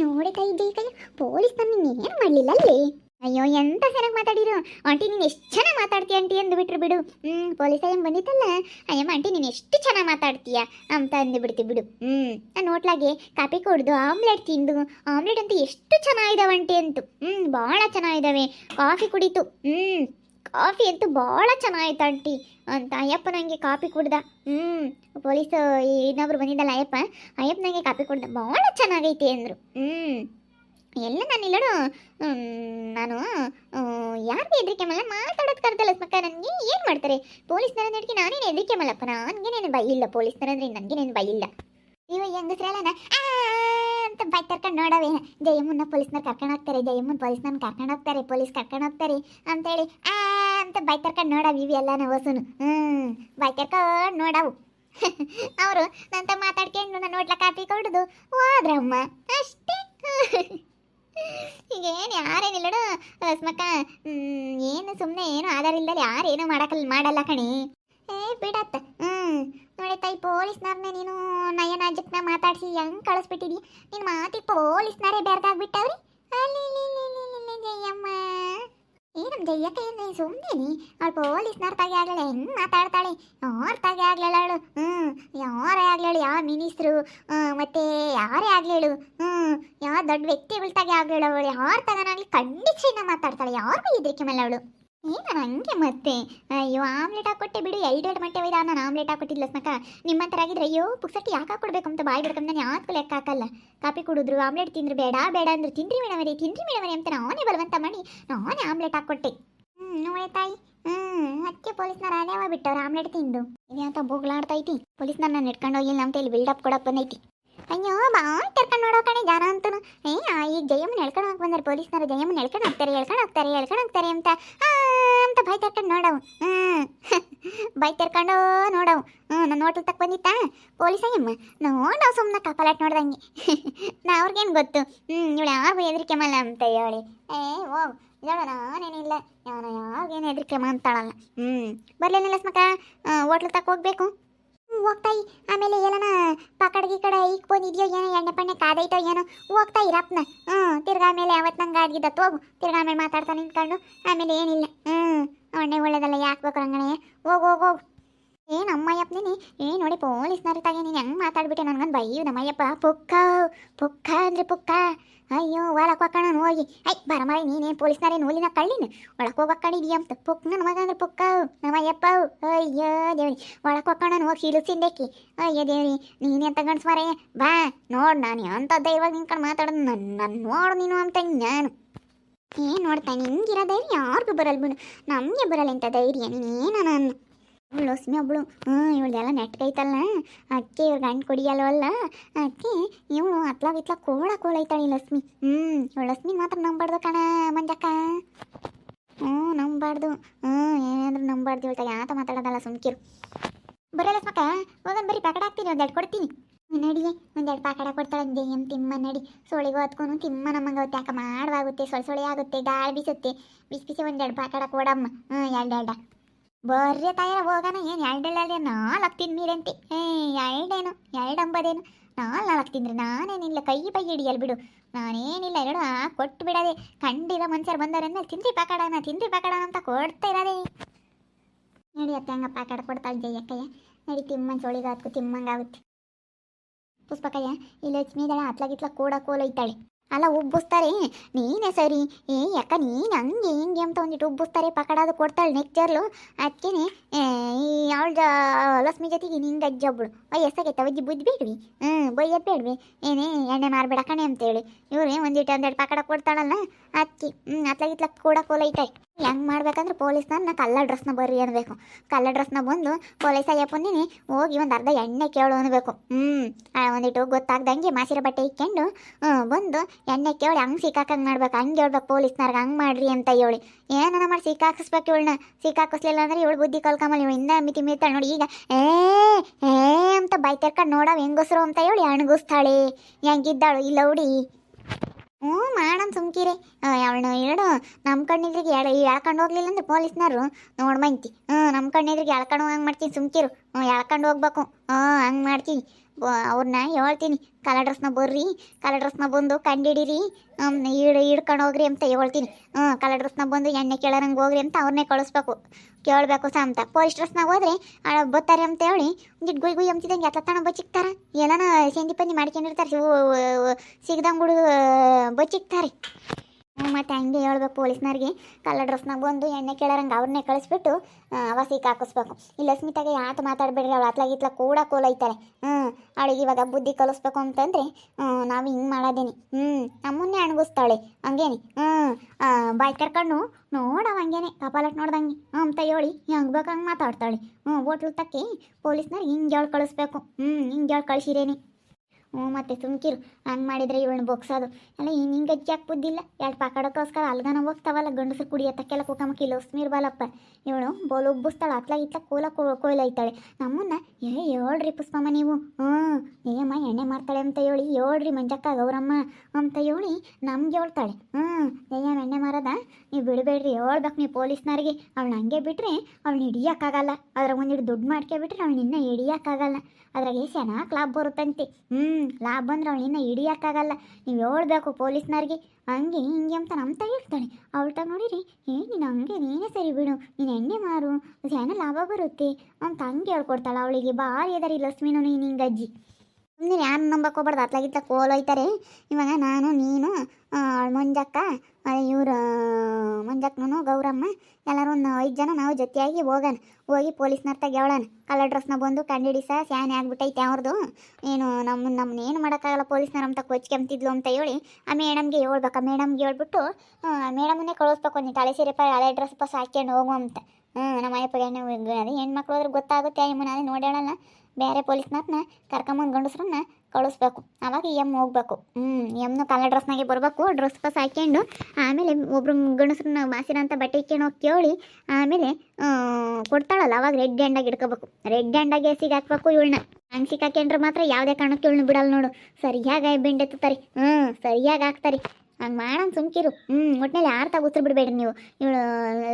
ನೋಡಿತಾ ಇದ್ದೆ ಈ ಕೈ ಪೊಲೀಸ್ ನನ್ನ ಏನು ಮಾಡಲಿಲ್ಲ ಅಲ್ಲಿ ಅಯ್ಯೋ, ಎಂತ ಚೆನ್ನಾಗಿ ಮಾತಾಡಿರು ಆಂಟಿ, ನೀನು ಎಷ್ಟು ಚೆನ್ನಾಗಿ ಮಾತಾಡ್ತೀಯ ಆಂಟಿ ಅಂದ್ಬಿಟ್ರು ಬಿಡು. ಹ್ಞೂ ಪೊಲೀಸ್ ಅಯ್ಯಂ ಬಂದಿತ್ತಲ್ಲ? ಅಯ್ಯಮ್ಮ, ಆಂಟಿ, ನೀನು ಎಷ್ಟು ಚೆನ್ನಾಗಿ ಮಾತಾಡ್ತೀಯ ಅಂತ ಅಂದ್ಬಿಡ್ತಿ ಬಿಡು. ಹ್ಞೂ ನಾನು ಹೋಟ್ಲಾಗೆ ಕಾಫಿ ಕುಡ್ದು ಆಮ್ಲೆಟ್ ತಿಂದು. ಆಮ್ಲೆಟ್ ಅಂತೂ ಎಷ್ಟು ಚೆನ್ನಾಗಿದಾವೆ ಆಂಟಿ ಅಂತೂ. ಹ್ಞೂ ಭಾಳ ಚೆನ್ನಾಗಿದ್ದಾವೆ ಕಾಫಿ ಕುಡಿತು. ಹ್ಞೂ ಕಾಫಿ ಅಂತೂ ಭಾಳ ಚೆನ್ನಾಗಿತ್ತು ಆಂಟಿ. ಅಂತ ಅಯ್ಯಪ್ಪ ನನಗೆ ಕಾಫಿ ಕುಡ್ದ. ಹ್ಞೂ ಪೊಲೀಸ್, ಇನ್ನೊಬ್ರು ಬಂದಿದ್ದಲ್ಲ ಅಯ್ಯಪ್ಪ. ಅಯ್ಯಪ್ಪ ನನಗೆ ಕಾಫಿ ಕುಡ್ದ. ಭಾಳ ಚೆನ್ನಾಗೈತಿ ಅಂದರು. ಹ್ಞೂ ಎಲ್ಲ ನಾನು ಇಲ್ಲಡು ನಾನು ಯಾರಿಗೆ ಹೆದರಿಕೆ ಮಲ್ಲ ಮಾತಾಡೋದು ಕರ್ದಲ್ಲ ಸ್ಮಕ್ಕ ನನಗೆ. ಏನು ಮಾಡ್ತಾರೆ? ಪೊಲೀಸ್ನರ ನಡಿಗೆ ನಾನೇನು ಹೆದರಿಕೆ ಮಲ್ಲಪ್ಪ ನನಗೇನೇನು ಬೈಯಿಲ್ಲ ಪೊಲೀಸ್ನರಂದ್ರೆ ನನಗೇನೇನು ಬೈಯಿಲ್ಲ ಇಲ್ಲ. ನೀವು ಹೆಂಗಸ್ರಲ್ಲನ ಅಂತ ಬೈಕ್ ಕರ್ಕೊಂಡು ನೋಡವೆ. ಜಯಮ್ಮನ ಪೊಲೀಸ್ನವ್ರು ಕರ್ಕೊಂಡು ಹೋಗ್ತಾರೆ. ಜಯಮ್ಮನ ಪೊಲೀಸ್ನವ್ರು ಕರ್ಕೊಂಡು ಹೋಗ್ತಾರೆ. ಪೊಲೀಸ್ ಕರ್ಕೊಂಡು ಹೋಗ್ತಾರೆ. ಅಂತೇಳಿ ಆ ಅಂತ ಬೈತರ್ಕ ನೋಡವ್ ಇವಿ ನಾವು ಹೊಸನು. ಹ್ಞೂ ಬೈತರ್ಕ ನೋಡವು. ಅವರು ನಂತ ಮಾತಾಡ್ಕೊಂಡು ನನ್ನ ನೋಡ್ಲ ಕಾಪಿ ಕೊಡುದು. ಹೋದ್ರಮ್ಮ, ಅಷ್ಟೇ. ಈಗೇನು ಯಾರೇನಿಲ್ಲಡು ಸ್ಮಕ್ಕ ಏನು ಸುಮ್ಮನೆ ಏನು ಆಧಾರ ಯಾರು ಯಾರೇನು ಮಾಡಕಲ್ಲ ಮಾಡಲ್ಲ ಕಣಿ. ಏ, ಬಿಡತ್ತ. ಹ್ಞೂ ನೋಡಿ ತಾಯಿ ಪೊಲೀಸ್ನವ್ರನ್ನೇ ನೀನು ನಯನಾಜಕ್ನ ಮಾತಾಡಿಸಿ ಹೆಂಗೆ ಕಳಿಸ್ಬಿಟ್ಟಿದಿ? ನಿನ್ನ ಮಾತಿಗೆ ಪೊಲೀಸ್ನವರೇ ಬೇರ್ದಾಗ್ಬಿಟ್ಟವ್ರಿ. ಅಲ್ಲಿ ಜಯಮ್ಮ. ಜಯ್ಯಕ್ಕ ಏನು ಸುಮ್ಮನೆ ಅವಳು ಪೊಲೀಸ್ನವ್ರ ತಾಗೆ ಆಗ್ಲಲ್ಲ ಹೆಂಗೆ ಮಾತಾಡ್ತಾಳೆ ಯಾರ ತಾಗೆ ಆಗ್ಲಲ್ಲ ಅವಳು ಹ್ಞೂ ಯಾರೇ ಆಗ್ಲೇಳು ಯಾವ ಮಿನಿಸ್ಟ್ರು ಮತ್ತೆ ಯಾರೇ ಆಗ್ಲೇಳು ಹ್ಞೂ ಯಾವ ದೊಡ್ಡ ವ್ಯಕ್ತಿಗಳ ಆಗ್ಲೇಳು ಅವಳು ಯಾರ ತಗನಾಗ್ಲಿ ಖಂಡಿತ ಮಾತಾಡ್ತಾಳೆ ಯಾರು ಹೆದರಿಕೆ ಮೇಲೆ ಅವಳು ಏನ ಹಂಗೆ ಮತ್ತೆ? ಅಯ್ಯೋ ಆಮ್ಲೆಟ್ ಹಾಕೊಟ್ಟೆ ಬಿಡು. ಎರಡು ಮಟ್ಟೆ ಒಯ್ದ ನಾನು ಆಮ್ಲೆಟ್ ಹಾಕೊಟ್ಟಿಲ್ಲ ಸ್ನಕ. ನಿಮ್ಮಂತರ ಆಗಿದ್ರೆ ಅಯ್ಯೋ ಪುಕ್ಸಟ್ಟಿ ಯಾಕೆ ಹಾಕೊಡ್ಬೇಕು ಅಂತ ಬಾಯಿ ಬಿಡ್ಕೊಂಡು ನಾನು ಯಾಕೆ ಲೆಕ್ಕ ಹಾಕಲ್ಲ? ಕಾಫಿ ಕುಡಿದ್ರು ಆಮ್ಲೆಟ್ ತಿಂದ್ರು. ಬೇಡ ಬೇಡ ಅಂದ್ರೆ. ತಿಂದ್ರಿ ಮೇಡಮರಿ ತಿಂದ್ರಿ ಮೇಡಮರಿ ಅಂತ ನಾನೇ ಬಲವಂತ ಮಾಡಿ ನಾನೇ ಆಮ್ಲೆಟ್ ಹಾಕೊಟ್ಟೆ. ಹ್ಞೂ ನೋಡಿ ತಾಯಿ. ಹ್ಞೂ ಅದಕ್ಕೆ ಪೊಲೀಸ್ನವ್ರು ಅದೇವ ಬಿಟ್ಟವ್ರು ಆಮ್ಲೆಟ್ ತಿಂದು. ಇದ್ಯಾಂತ ಬೋಗ್ಲಾಡ್ತೈತಿ ಪೊಲೀಸ್ನವ್ರು ನಾನು ಇಟ್ಕೊಂಡು ಹೋಗಿಲ್ಲ ನಮ್ಮ ಇಲ್ಲಿ ಬಿಲ್ಡಪ್ ಕೊಡಕ್ಕೆ ಬಂದೈತಿ. ಅಯ್ಯೋ ಬಾ ಕರ್ಕೊಂಡು ನೋಡೋ ಕಣೆ ಜನ ಅಂತನು. ಏ ಈಗ ಜಯಮ್ಮನ ಎಳ್ಕೊಂಡು ಹೋಗಿ ಬಂದಾರೆ. ಪೊಲೀಸ್ನವರು ಜಯಮ್ಮನ ಎಳ್ಕೊಂಡು ಹೋಗ್ತಾರೆ ಎಳ್ಕೊಂಡು ಹೋಗ್ತಾರೆ ಎಳ್ಕೊಂಡು ಹೋಗ್ತಾರೆ ಅಂತ. ಆ, ಅಂತ ಬಾಯ್ ತೆರ್ಕೊಂಡು ನೋಡವು. ಹ್ಞೂ ಬಾಯ್ ತೆರ್ಕೊಂಡು ನೋಡವು. ಹ್ಞೂ ನನ್ನ ಹೋಟ್ಲ್ ತಕ್ಕ ಬಂದಿತ್ತಾ? ಪೊಲೀಸ್ ಅಯ್ಯಮ್ಮ ನೋಡವು ಸುಮ್ಮನೆ ಕಪಾಲಾಟ್ ನೋಡ್ದಂಗೆ. ನಾ ಅವ್ರಿಗೇನು ಗೊತ್ತು? ಹ್ಞೂ ಇವಳು ಯಾರಿಗೂ ಹೆದರಿಕೆ ಮಲ್ಲ ಅಂತ ಹೇಳಿ. ಏ ಓ ಇದಳು ನಾನೇನಿಲ್ಲ. ನಾನು ಯಾರಿಗೇನು ಹೆದರಿಕೆ ಅಂತಾಳಲ್ಲ. ಹ್ಞೂ ಬರ್ಲಿಲ್ಲ ಸ್ಮಕ ಹೋಟ್ಲ್ ತಕ್ಕ ಹೋಗ್ಬೇಕು? ಹೋಗ್ತಾಯಿ? ಆಮೇಲೆ ಏನನ ಪಕಡ್ಗಿ ಕಡೆ ಈಗ ಬಂದಿದ್ಯೋ ಏನೋ, ಎಣ್ಣೆ ಪಣ್ಣೆ ಕಾದೈತೋ ಏನೋ ಹೋಗ್ತಾ ಇರಪ್ಪನ ಹ್ಞೂ ತಿರ್ಗಾ ಆಮೇಲೆ ಅವತ್ತು ನಂಗೆ ಆಗಿದ್ದತ್ತು ಹೋಗು ತಿರ್ಗಾ ಆಮೇಲೆ ಮಾತಾಡ್ತಾ ನಿಂತ್ಕೊಂಡು, ಆಮೇಲೆ ಏನಿಲ್ಲ. ಹ್ಞೂ ಒಣ್ಣೆ ಒಳ್ಳೇದಲ್ಲ, ಯಾಕೆ ಬೇಕು ರಂಗಣೆ ಹೋಗು ಹೋಗು ಹೋಗು. ಏನು ಅಮ್ಮಯ್ಯಪ್ಪನೇ ಏ, ನೋಡಿ ಪೊಲೀಸ್ನವ್ರ ತಾಗೆ ನೀನು ಹೆಂಗೆ ಮಾತಾಡ್ಬಿಟ್ಟೆ ನನ್ಗೊಂದು ಬೈಯು ನಮ್ಮಯ್ಯಪ್ಪ. ಪುಕ್ಕ ಪುಕ್ಕ ಅಂದ್ರೆ ಪುಕ್ಕ. ಅಯ್ಯೋ ಒಳಗೆ ಹೋಗೋಣ ಹೋಗಿ ಐ ಬರಮಾರಿ ನೀನೇನು ಪೊಲೀಸ್ನರೇ ನೋಲಿನ ಕಳ್ಳಿನ. ಒಳಗೆ ಹೋಗಕ್ಕೊಂಡಿದ್ಯ ಅಂತ. ಪುಕ್ ನನ್ನ ಮಗ ಅಂದ್ರೆ ಪುಕ್ಕ. ನಮ್ಮಯ್ಯಪ್ಪ, ಅಯ್ಯೋ, ದೇವ್ರಿ. ಒಳಗೆ ಹೋಗೋಣ ಹೋಗಿ ಸಿಲುಸಿಂದೇಕಿ ಅಯ್ಯೋ, ದೇವ್ರಿ ನೀನೆಂತ ಗಂಡ್ಸ್ಮಾರೆ ಬಾ, ನೋಡ್ ನಾನು ಅಂತ ಧೈರ್ಯವಾಗಿ ನಿಂತ್ಕೊಂಡು ಮಾತಾಡೋದು. ನನ್ನ ನನ್ನ ನೋಡು ನೀನು ಅಂತ ನಾನು. ಏನು ನೋಡ್ತಾ, ನಿಂಗಿರೋ ಧೈರ್ಯ ಯಾರಿಗೂ ಬರಲ್ಲ ನಮಗೆ ಬರಲ್ಲ ಅಂತ ಧೈರ್ಯ. ನೀನೇನು ನಾನು ಅವಳು ಲಕ್ಷ್ಮಿ ಒಬ್ಳು. ಹ್ಞೂ ಇವಳ್ದೆಲ್ಲ ನೆಟ್ಕೈತಲ್ಲ ಅಕ್ಕಿ ಇವ್ರು ಗಂಡು ಕುಡಿಯಲ್ವಲ್ಲ. ಅಕ್ಕಿ, ಇವಳು ಅತ್ಲ ಬಿತ್ಲ ಕೋಳ ಕೋಳೈತಾಳೆ ಈ ಲಕ್ಷ್ಮಿ ಹ್ಞೂ ಇವಳು ಲಕ್ಷ್ಮಿ ಮಾತ್ರ ನಂಬಾರ್ದು ಕಣ ಮಂಜಕ್ಕ. ಹ್ಞೂ ನಂಬಾರ್ದು ಹ್ಞೂ ಏನಾದರೂ ನಂಬಾರ್ದು ಇವಳ್ತಾಗ ಯಾತ ಮಾತಾಡೋದಲ್ಲ ಸುಮ್ಕಿರು. ಬರಲ್ಲ ಲಕ್ಷ್ಮಕ್ಕ ಹೋಗೋಣ ಬರೀ ಪ್ಯಾಕೆಟ್ ಹಾಕ್ತೀನಿ, ಒಂದೆರಡು ಕೊಡ್ತೀನಿ. ನಡಿಯೇ, ಒಂದೆರಡು ಪಾಕಡ ಕೊಡ್ತಾಳೆ ಜಯಂ ತಿಮ್ಮ ನಡಿ. ಸೋಳಿಗೆ ಹೊತ್ಕೊಂಡು ತಿಮ್ಮ ನಮಗೆ ಅವತ್ತು. ಯಾಕೆ ಮಾಡವಾಗುತ್ತೆ ಸೊಳೆ ಸೊಳೆ ಆಗುತ್ತೆ, ಗಾಳಿ ಬೀಸುತ್ತೆ. ಬಿಸಿ ಬಿಸಿ ಒಂದೆರಡು ಪಾಕಡ ಕೊಡಮ್ಮ. ಹ್ಞೂ ಎರಡು ಎರಡ. ಬರ್ರಿ ತಾಯರ ಹೋಗೋಣ ಏನು ಎರಡೆರಡು ನಾಲ್ಕು ತಿನ್ಮೀರಂತೆ ಏ, ಎರಡೇನು? ಎರಡು ಅಂಬದೇನು? ನಾಲ್ಕು ನಾಲ್ಕು ತಿಂದ್ರೆ ನಾನೇನಿಲ್ಲ ಕೈ ಬೈ ಹಿಡಿಯಲ್ ಬಿಡು. ನಾನೇನಿಲ್ಲ, ಎರಡು ಕೊಟ್ಟು ಬಿಡದೆ. ಕಂಡಿರೋ ಮನುಷ್ಯರು ಬಂದಾರೆ ಅಂದ್ಮೇಲೆ ತಿಂದ್ರಿ ಪಕಡಣ ತಿಂದ್ರಿ ಪಕಡಣ ಅಂತ ಕೊಡ್ತಾ ಇರೋದೇ ನಡಿಯತ್ತೆ ಹಂಗ ಪ್ಯಾಕೆಟ್ ಕೊಡ್ತಾಳೆ ಜಯಕ್ಕಯ್ಯ ನಡಿ ತಿಮ್ಮನ್ ಸೋಳಿಗೆ ಹತ್ಕು ತಿಮ್ಮಂಗಾಗುತ್ತೆ ಪುಷ್ಪಕಯ್ಯ, ಈ ಲಕ್ಷ್ಮೀದಳ ಅತ್ಲಾಗಿತ್ಲ ಕೂಡ ಕೋಲೈತಾಳೆ ಅಲ್ಲ ಉಬ್ಬಿಸ್ತಾರೆ. ನೀನೇ ಸರಿ. ಏ ಯಾಕ ನೀನು ಹಂಗೆ ಹಿಂಗೆ ಅಂತ ಒಂದಿಟ್ಟು ಉಬ್ಬಿಸ್ತಾರೆ. ಪಕಡೋದು ಕೊಡ್ತಾಳೆ ಅದಕ್ಕೇನೆ ಈ ಅವಳ ಲಕ್ಷ್ಮಿ ಜೊತೆಗೆ ನಿಂಗೆ ಅಜ್ಜೊಬ್ಳು ಅಯ್ಯ ಎಷ್ಟಾಗೈತೆ ಅಜ್ಜಿ ಬುದ್ಧಿ ಬೇಡ್ವಿ? ಹ್ಞೂ ಬೈಯೋದು ಬೇಡ್ವಿ. ಏನೇ, ಎಣ್ಣೆ ಮಾರ್ಬೇಡ ಕಣೆ ಅಂತೇಳಿ. ಇವ್ರೇ ಒಂದಿಟ್ಟು ಒಂದೆರಡು ಪಕಡ ಕೊಡ್ತಾಳಲ್ಲ, ಅಕ್ಕಿ ಹ್ಞೂ ಅತ್ಲಾಗಿತ್ಲ ಕೂಡ ಕೋಲೈತಾಳೆ ಹೆಂಗೆ ಮಾಡ್ಬೇಕಂದ್ರೆ ಪೊಲೀಸ್ನ ಕಲ್ಲ ಡ್ರೆಸ್ನ ಬರ್ರಿ ಅನ್ಬೇಕು. ಕಲ್ಲ ಡ್ರೆಸ್ನ ಬಂದು ಪೊಲೀಸ್ ಅಯ್ಯಪ್ಪಂದಿನಿ ಹೋಗಿ ಒಂದು ಅರ್ಧ ಎಣ್ಣೆ ಕೇಳು ಅನ್ಬೇಕು. ಹ್ಞೂ ಒಂದಿಟ್ಟು ಗೊತ್ತಾಗ್ದಂಗೆ ಮಾಸಿರ ಬಟ್ಟೆ ಇಕ್ಕೊಂಡು ಬಂದು ಎಣ್ಣೆ ಕೇಳಿ ಹಂಗೆ ಸಿಕ್ಕಾಕಂಗೆ ಮಾಡ್ಬೇಕು. ಹಂಗೆ ಹೇಳ್ಬೇಕು ಪೊಲೀಸ್ನವ್ರಿಗೆ, ಹಂಗೆ ಮಾಡ್ರಿ ಅಂತ ಹೇಳಿ. ಏನನ ಮಾಡಿ ಸಿಕ್ಕಾಕಿಸ್ಬೇಕು ಇವಳನ್ನ. ಸಿಕ್ಕಾಕಿಸ್ಲಿಲ್ಲ ಅಂದ್ರೆ ಇವಳು ಬುದ್ಧಿ ಕಲ್ಕಮಲ್ ಇವಳು ಹಿಂದೆ ಮಿತಿ ಮೀತಾಳೆ ನೋಡಿ ಈಗ. ಏ ಏ ಅಂತ ಬಾಯ್ ತೆರ್ಕೊಂಡು ನೋಡವ್ ಹೆಂಗಸ್ರು ಅಂತ ಹೇಳಿ ಅಣಗಿಸ್ತಾಳೆ. ಹೆಂಗಿದ್ದಾಳು ಇಲ್ಲ ಹುಡಿ ಹ್ಞೂ ಮಾಡಣ ಸುಮ್ಕಿರಿ. ಅವಳನ್ನ ಎರಡು ನಮ್ಮ ಕಣ್ಣಿದ್ರಿಗೆ ಎಳ ಎಳ್ಕೊಂಡು ಹೋಗ್ಲಿಲ್ಲ ಅಂದ್ರೆ ಪೊಲೀಸ್ನವರು? ನೋಡ್ ಮಂತಿ ಹ್ಞೂ ನಮ್ಮ ಕಣ್ಣಿದ್ರಿಗೆ ಎಳ್ಕೊಂಡು ಹಂಗೆ ಮಾಡ್ತೀನಿ ಸುಮ್ಕಿರು. ಹ್ಞೂ ಎಳ್ಕೊಂಡು ಹೋಗ್ಬೇಕು. ಹ್ಞೂ, ಹಂಗೆ ಮಾಡ್ತೀನಿ. ಅವ್ರನ್ನ ಹೇಳ್ತೀನಿ ಕಲರ್ ಡ್ರೆಸ್ನ ಬರ್ರಿ ಕಲರ್ ಡ್ರೆಸ್ನ ಬಂದು ಕಂಡಿಡೀರಿ ಹಿಡ್ ಹಿಡ್ಕೊಂಡು ಹೋಗ್ರಿ ಅಂತ ಹೇಳ್ತೀನಿ. ಹ್ಞೂ ಕಲರ್ ಡ್ರೆಸ್ನ ಬಂದು ಎಣ್ಣೆ ಕೇಳೋರಂಗೆ ಹೋಗ್ರಿ ಅಂತ ಅವ್ರನ್ನೇ ಕಳಿಸ್ಬೇಕು ಕೇಳಬೇಕು ಸಹ ಅಂತ ಪೊಲೀಸ್ ಡ್ರೆಸ್ನಾಗ ಹೋದ್ರೆ ಆ, ಬರ್ತಾರೆ ಅಂತ ಹೇಳಿ ಗಿಡ್ ಗುಯ್ ಗುಯ್ ಅಂತಿದಂಗೆ ತಾಣ ಬಚ್ಚಿಕ್ತಾರ ಎಲ್ಲನ ಸೇಂದಿ ಪಂದಿ ಮಾಡ್ಕೊಂಡಿರ್ತಾರೆ ಸಿಗದಂಗೆ ಹುಡುಗ ಬಚ್ಚಿಕ್ತಾರೆ. ಮತ್ತೆ ಹಂಗೆ ಹೇಳ್ಬೇಕು ಪೊಲೀಸ್ನವ್ರಿಗೆ. ಕಲರ್ ಡ್ರೆಸ್ನಾಗ ಬಂದು ಎಣ್ಣೆ ಕೇಳೋರಂಗೆ ಅವ್ರನ್ನೇ ಕಳಿಸ್ಬಿಟ್ಟು ಅವ ಸೀಕ್ ಹಾಕಿಸ್ಬೇಕು. ಇಲ್ಲ ಸ್ಮಿತಾಗೆ ಯಾತು ಮಾತಾಡಬೇಡ್ರಿ, ಅವಳು ಅತ್ಲಾಗ ಇತ್ಲಾಗ ಕೂಡ ಕೋಲೈತಾರೆ ಹ್ಞೂ ಅವಳಿಗೆ ಇವಾಗ ಬುದ್ಧಿ ಕಲಿಸ್ಬೇಕು ಅಂತಂದ್ರೆ ನಾವು ಹಿಂಗೆ ಮಾಡೋದೇನಿ. ಹ್ಞೂ ನಮ್ಮನ್ನೇ ಅಣಗಿಸ್ತಾಳೆ, ಹಂಗೇನಿ. ಹ್ಞೂ ಬಾಯ್ ಕರ್ಕೊಂಡು ನೋಡವ ಹಂಗೇನೆ, ಕಪಾಲಟ್ ನೋಡ್ದಂಗೆ. ಹ್ಞೂ ಅಂತ ಹೇಳಿ ಹೆಂಗೆ ಬೇಕು ಹಂಗೆ ಮಾತಾಡ್ತಾಳೆ. ಹ್ಞೂ ಹೋಟ್ಲು ತಕ್ಕಿ ಪೊಲೀಸ್ನವ್ರು ಹಿಂಗೆ ಹೇಳಿ ಕಳಿಸ್ಬೇಕು. ಹ್ಞೂ ಹಿಂಗೆ ಹೇಳಿ ಕಳಿಸಿರೇನಿ. ಹ್ಞೂ, ಮತ್ತೆ ಸುಮ್ಕಿರು. ಹಂಗೆ ಮಾಡಿದರೆ ಇವಳು ಬೊಕ್ಸೋದು ಅಲ್ಲ, ಈ ನಿಂಗೆ ಅಜ್ಜಿ ಬುದ್ಧಿಲ್ಲ? ಎರಡು ಪಾಕಡಕ್ಕೋಸ್ಕರ ಅಲ್ಗನ ಹೋಗ್ತಾವಲ್ಲ, ಗಂಡಸರು ಕುಡಿಯತ್ತಕ್ಕೆಲ್ಲ ಕುಕಮಕ್ಕಿಲ್ಲ ಉಸ್ಮೀರ್ ಬಾಲಪ್ಪ. ಇವಳು ಬೋಲು ಉಬ್ಬಿಸ್ತಾಳೆ, ಅತ್ಲ ಇತ್ತ ಕೋಲ ಕೊಯ್ಲೈತಾಳೆ ನಮ್ಮನ್ನ, ಏ, ಹೇಳ್ರಿ ಪುಷ್ಪಮ್ಮ ನೀವು. ಹ್ಞೂ ಏಮ್ಮ ಎಣ್ಣೆ ಮಾಡ್ತಾಳೆ ಅಂತ ಹೇಳಿ ಹೇಳ್ರಿ ಮಂಜಕ್ಕ, ಗೌರಮ್ಮ ಅಂತ ಹೇಳಿ ನಮ್ಗೆ ಹೇಳ್ತಾಳೆ. ಹ್ಞೂ ಏಯಮ್ಮ ಎಣ್ಣೆ ಮಾರದ? ನೀವು ಬಿಡಬೇಡ್ರಿ, ಹೇಳ್ಬೇಕು ನೀವು ಪೊಲೀಸ್ನವ್ರಿಗೆ. ಅವಳು ಹಂಗೆ ಬಿಟ್ಟರೆ ಅವಳನ್ನ ಹಿಡಿಯೋಕ್ಕಾಗಲ್ಲ. ಅದ್ರಾಗ ಒಂದಿಟ್ಟು ದುಡ್ಡು ಮಾಡ್ಕೊಬಿಟ್ರೆ ಅವಳು ನಿನ್ನ ಹಿಡಿಯೋಕ್ಕಾಗಲ್ಲ. ಅದ್ರಾಗೆ ಚೆನ್ನಾಗಿ ಲಾಭ ಬರುತ್ತಂತೆ. ಹ್ಞೂ ಲಾಭ ಬಂದ್ರೆ ಇನ್ನೂ ಹಿಡಿಯೋಕ್ಕಾಗಲ್ಲ. ನೀವು ಹೇಳ್ಬೇಕು ಪೊಲೀಸ್ನವ್ರಿಗೆ. ಹಂಗೆ ಹಿಂಗೆ ಅಂತ ನಮ್ಮ ಹೇಳ್ತಾಳೆ. ಅವಳ್ತಾಗ ನೋಡಿರಿ, ಏ, ನೀನು ಹಂಗೆ ನೀನೇ ಸರಿ ಬಿಡು. ನೀನು ಎಣ್ಣೆ ಮಾರು? ಜನ ಲಾಭ ಬರುತ್ತೆ. ಅಂತ ಹಂಗೆ ಹೇಳ್ಕೊಡ್ತಾಳೆ ಅವಳಿಗೆ. ಭಾರಿ ಅದಾರಿ ಲಕ್ಷ್ಮೀನು ನೀನು ಹಿಂಗೆ ಸುಮ್ಮನೆ ಯಾರು ನಂಬಕ್ಕೆ ಹೋಗ್ಬಾರ್ದು. ಅತ್ಲಾಗಿತ್ತ ಕೋಲೋಯ್ತಾರೆ. ಇವಾಗ ನಾನು, ನೀನು ಮಂಜಕ್ಕ ಇವರು ಮಂಜಕ್ಕನೂ, ಗೌರಮ್ಮ, ಎಲ್ಲರೂ ಒಂದು ಐದು ಜನ ನಾವು ಜೊತೆಯಾಗಿ ಹೋಗೋಣ. ಹೋಗಿ ಪೊಲೀಸ್ನವ್ರ ತಗ ಹೇಳೋಣ ಕಲರ್ ಡ್ರೆಸ್ನ ಬಂದು ಕಂಡಿಡಿ ಸಹ ಸ್ಯಾನೆ ಆಗ್ಬಿಟ್ಟೈತೆ ಅವ್ರದ್ದು ಏನು ನಮ್ಮ ನಮ್ಮನ್ನ ಏನು ಮಾಡೋಕ್ಕಾಗಲ್ಲ ಪೊಲೀಸ್ನವ್ರು ಅಂತ ಕೊಚ್ಕೊಂತಿದ್ಲು ಅಂತ ಹೇಳಿ, ಆ ಮೇಡಮ್ಗೆ ಹೇಳ್ಬೇಕು. ಆ ಮೇಡಮ್ಗೆ ಹೇಳ್ಬಿಟ್ಟು ಮೇಡಮನ್ನೇ ಕಳಿಸ್ಬೇಕು. ನೀನು ಹಳೆ ಸೀರೆ ಹಳೆ ಡ್ರೆಸ್ ಪಸ್ ಹಾಕ್ಯಂಡು ಹೋಗು ಅಂತ. ಹ್ಞೂ, ನಮ್ಮ ಅಯ್ಯಪ್ಪಗೆ ಎಣ್ಣೆ ಅದೇ ಹೆಣ್ಮಕ್ಳು ಹೋದ್ರೆ ಗೊತ್ತಾಗುತ್ತೆ ಅದೇ ನೋಡೋಣ ಬೇರೆ ಪೊಲೀಸ್ನವ್ರನ್ನ ಕರ್ಕೊಂಬಂದು ಗಂಡಸ್ರನ್ನ ಕಳಿಸ್ಬೇಕು. ಅವಾಗ ಎಂ ಹೋಗ್ಬೇಕು. ಹ್ಞೂ, ಎಮ್ನು ಕಲರ್ ಡ್ರೆಸ್ನಾಗೆ ಬರಬೇಕು, ಡ್ರೆಸ್ ಪಸ್ ಹಾಕ್ಕೊಂಡು ಆಮೇಲೆ ಒಬ್ರು ಗಂಡಸ್ರನ್ನ ಅಂತ ಬಟ್ಟೆ ಇಕ್ಕೊಂಡು ಕೇಳಿ, ಆಮೇಲೆ ಕೊಡ್ತಾಳಲ್ಲ, ಅವಾಗ ರೆಡ್ ಹ್ಯಾಂಡಾಗಿ ಇಡ್ಕೋಬೇಕು. ರೆಡ್ ಹ್ಯಾಂಡಾಗೆ ಎಸಿಗೆ ಹಾಕ್ಬೇಕು ಇವಳನ್ನ ಹಂಗೆ ಮಾತ್ರ ಯಾವುದೇ ಕಾರಣಕ್ಕೆ ಇವಳನ್ನ ಬಿಡಲ್ಲ ನೋಡು. ಸರಿಯಾಗಿ ಬೆಂಡೆತ್ತಾರೆ ಹ್ಞೂ, ಸರಿಯಾಗಿ ಹಾಕ್ತಾರೆ. ಹಂಗೆ ಮಾಡೋಣ ಸುಮ್ಕಿರು. ಹ್ಞೂ ಒಟ್ಟಿನಲ್ಲಿ ಯಾರು ತಾಗ ಉಸಿರು ಬಿಡಬೇಡಿ ನೀವು? ಇವಳು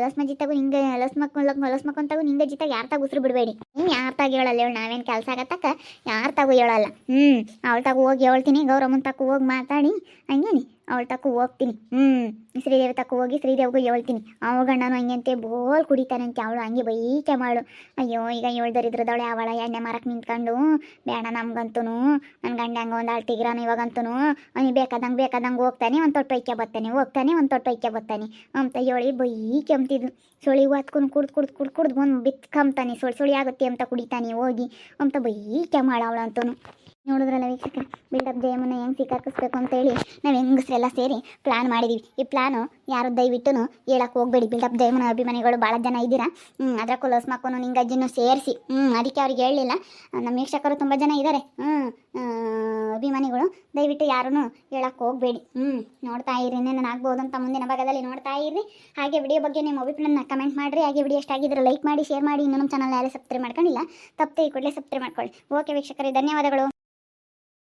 ಲಸ್ಮ ಜಿತ್ತಾಗು ಹಿಂಗೆ ಲಸ್ಮಕ್ ಲಸ್ಮಕ್ಕೊಂತಾಗು ನಿಂಗೆ ಜಿತ್ತಾಗ ಯಾರು ತಾಗ ಉಸಿರು ಬಿಡಬೇಡಿ. ನೀವು ಯಾರು ತಾಗ ಹೇಳಲ್ಲ ಇವಳು ನಾವೇನು ಕೆಲಸ ಆಗತ್ತಕ್ಕ? ಯಾರು ತಾಗು ಹೇಳಲ್ಲ. ಹ್ಞೂ ಅವಳ ಹೋಗಿ ಹೇಳ್ತೀನಿ, ಗೌರಮ್ಮನ ಹೋಗಿ ಮಾತಾಡಿ. ಹಂಗೇನಿ? ಅವಳ ತಕ್ಕ ಹೋಗ್ತೀನಿ. ಹ್ಞೂ ಶ್ರೀದೇವಿ ತಕ್ಕ ಹೋಗಿ ಶ್ರೀದೇವಿಗೂ ಹೇಳ್ತೀನಿ. ಅವಾಗ ಗಂಡನು ಹಂಗಂತೆ ಬೋಲ್ ಕುಡಿತಾನಂತೆ. ಅವಳು ಹಂಗೆ ಬೈಕೆ ಮಾಡು. ಅಯ್ಯೋ, ಈಗ ಏಳು ದರಿದ್ರದವಳೆ ಅವಳ ಎಣ್ಣೆ ಮಾರಕ್ಕೆ ನಿಂತ್ಕೊಂಡು. ಬೇಡ ನಮ್ಗಂತೂ ನನ್ನ ಗಂಡ ಹಂಗೆ ಒಂದು ಅಳ್ತಿಗ್ರಾನ ಇವಾಗಂತೂ ಅವನಿಗೆ ಬೇಕಾದಂಗೆ ಬೇಕಾದಂಗೆ ಹೋಗ್ತಾನೆ, ಒಂದು ತೊಟ್ಟು ಐಕ್ಯ ಬರ್ತಾನೆ, ಹೋಗ್ತಾನೆ, ಒಂದು ತೊಟ್ಟು ಐಕ್ಯ ಬರ್ತಾನೆ. ಅಂತ ಹೇಳಿ ಬೈಕೆ ಅಂತಿದ್ದು ಸುಳಿ ಹೊತ್ಕೊಂಡು ಕುಡ್ದು ಕುಡ್ದು ಕುಡ್ದು ಕುಡ್ದು ಬಂದು ಬಿತ್ಕಂತಾನೆ ಸುಳಿ ಸುಳಿ ಆಗುತ್ತೆ ಅಂತ ಕುಡಿತಾನೆ ಹೋಗಿ. ಅಂತ ಬೈಕೆ ಮಾಡವಳಂತೂ ನೋಡಿದ್ರಲ್ಲ ವೀಕ್ಷಕ ಬಿಲ್ಡಪ್ ಜಯಮನ್ನ ಹೆಂಗೆ ಸಿಕ್ಕಾಕಿಸ್ಬೇಕು ಅಂತೇಳಿ ನಾವು ಹೆಂಗಸ್ರೆಲ್ಲ ಸೇರಿ ಪ್ಲ್ಯಾನ್ ಮಾಡಿದ್ದೀವಿ ಈ ಪ್ಲ್ಯಾನು ಯಾರು ದಯವಿಟ್ಟು ಹೇಳಕ್ಕೆ ಹೋಗಬೇಡಿ. ಬಿಲ್ಡಪ್ ಜಯಮನ ಅಭಿಮಾನಿಗಳು ಭಾಳ ಜನ ಇದ್ದೀರಾ? ಹ್ಞೂ ಅದರ ಕುಲಸ್ ಮಕ್ಕನು ಸೇರಿಸಿ. ಹ್ಞೂ ಅದಕ್ಕೆ ಅವ್ರಿಗೆ ಹೇಳಲಿಲ್ಲ. ನಮ್ಮ ವೀಕ್ಷಕರು ತುಂಬ ಜನ ಇದ್ದಾರೆ ಹ್ಞೂ ಅಭಿಮಾನಿಗಳು ದಯವಿಟ್ಟು ಯಾರೂ ಹೇಳಕ್ಕೆ ಹೋಗಬೇಡಿ. ಹ್ಞೂ ನೋಡ್ತಾ ಇರಿ ನಾನು ಆಗ್ಬೋದು ಅಂತ ಮುಂದಿನ ಭಾಗದಲ್ಲಿ ನೋಡ್ತಾ ಇರಿ. ಹಾಗೆ ವಿಡಿಯೋ ಬಗ್ಗೆ ನಿಮ್ಮ ಅಭಿಪ್ರಾಯನ ಕಮೆಂಟ್ ಮಾಡಿರಿ. ಹಾಗೆ ವಿಡಿಯೋ ಎಷ್ಟಾಗಿದ್ರೆ ಲೈಕ್ ಮಾಡಿ ಶೇರ್ ಮಾಡಿ. ಇನ್ನೂ ನಮ್ಮ ಚಾನಲ್ ಯಾರೇ ಸಬ್ಸ್ಕ್ರೈಬ್ ಮಾಡ್ಕೊಂಡಿಲ್ಲ, ತಪ್ಪದೆ ಈ ಕೂಡಲೇ ಸಬ್ಸ್ಕ್ರೈಬ್ ಮಾಡ್ಕೊಳ್ಳಿ. ಓಕೆ ವೀಕ್ಷಕರೇ, ಧನ್ಯವಾದಗಳು.